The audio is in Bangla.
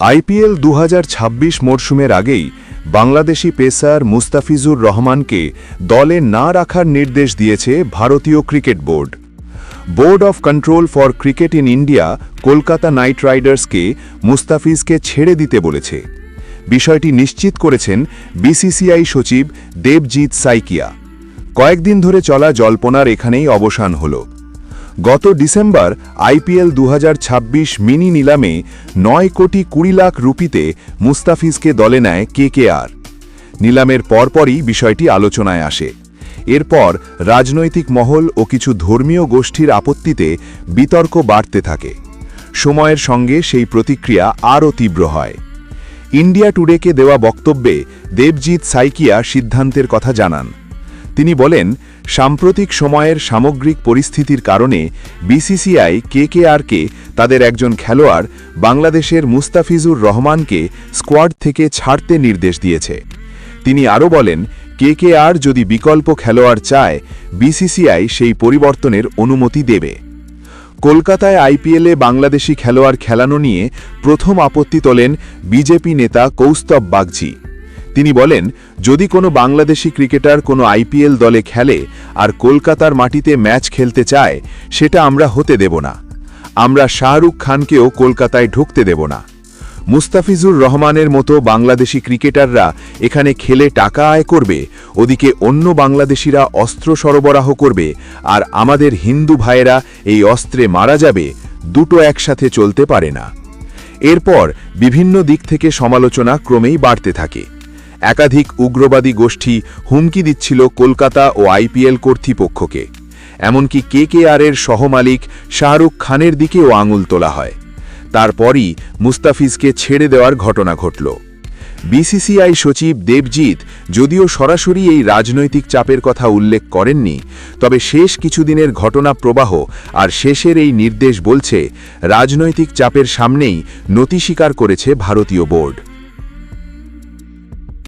আইপিএল দু হাজার ছাব্বিশ মরশুমের আগেই বাংলাদেশি পেসার মুস্তাফিজুর রহমানকে দলে না রাখার নির্দেশ দিয়েছে ভারতীয় cricket board. Board of control for cricket in India Kolkata knight রাইডার্সকে মুস্তাফিজকে ছেড়ে দিতে বলেছে। বিষয়টি নিশ্চিত করেছেন বিসিসিআই সচিব দেবজিৎ সাইকিয়া। কয়েকদিন ধরে চলা জল্পনার এখানেই অবসান হলো। গত ডিসেম্বর আইপিএল দু হাজার ছাব্বিশ মিনি নিলামে নয় কোটি কুড়ি লাখ রুপিতে মুস্তাফিজকে দলে নেয় কেকেআর। নিলামের পরপরই বিষয়টি আলোচনায় আসে। এরপর রাজনৈতিক মহল ও কিছু ধর্মীয় গোষ্ঠীর আপত্তিতে বিতর্ক বাড়তে থাকে। সময়ের সঙ্গে সেই প্রতিক্রিয়া আরও তীব্র হয়। ইন্ডিয়া টুডেকে দেওয়া বক্তব্যে দেবজিৎ সাইকিয়া সিদ্ধান্তের কথা জানান। তিনি বলেন, সাম্প্রতিক সময়ের সামগ্রিক পরিস্থিতির কারণে বিসিসিআই, কেকেআরকে তাদের একজন খেলোয়াড় বাংলাদেশের মুস্তাফিজুর রহমানকে স্কোয়াড থেকে ছাড়তে নির্দেশ দিয়েছে। তিনি আরও বলেন, কেকেআর যদি বিকল্প খেলোয়াড় চায়, বিসিসিআই সেই পরিবর্তনের অনুমতি দেবে। কলকাতায় আইপিএলে বাংলাদেশি খেলোয়াড় খেলানো নিয়ে প্রথম আপত্তি তোলেন বিজেপি নেতা কৌস্তব বাগচি। তিনি বলেন, যদি কোনো বাংলাদেশি ক্রিকেটার কোনো আইপিএল দলে খেলে আর কলকাতার মাটিতে ম্যাচ খেলতে চায়, সেটা আমরা হতে দেব না। আমরা শাহরুখ খানকেও কলকাতায় ঢুকতে দেব না। মুস্তাফিজুর রহমানের মতো বাংলাদেশি ক্রিকেটাররা এখানে খেলে টাকা আয় করবে, ওদিকে অন্য বাংলাদেশিরা অস্ত্র সরবরাহ করবে, আর আমাদের হিন্দু ভাইয়েরা এই অস্ত্রে মারা যাবে, দুটো একসাথে চলতে পারে না। এরপর বিভিন্ন দিক থেকে সমালোচনা ক্রমেই বাড়তে থাকে। একাধিক উগ্রবাদী গোষ্ঠী হুমকি দিচ্ছিল কলকাতা ও আইপিএল কর্তৃপক্ষকে। এমনকি কেকেআরের সহমালিক শাহরুখ খানের দিকেও আঙুল তোলা হয়। তারপরই মুস্তাফিজকে ছেড়ে দেওয়ার ঘটনা ঘটল। বিসিসিআই সচিব দেবজিৎ যদিও সরাসরি এই রাজনৈতিক চাপের কথা উল্লেখ করেননি, তবে শেষ কিছুদিনের ঘটনা প্রবাহ আর শেষের এই নির্দেশ বলছে, রাজনৈতিক চাপের সামনেই নতি স্বীকার করেছে ভারতীয় বোর্ড।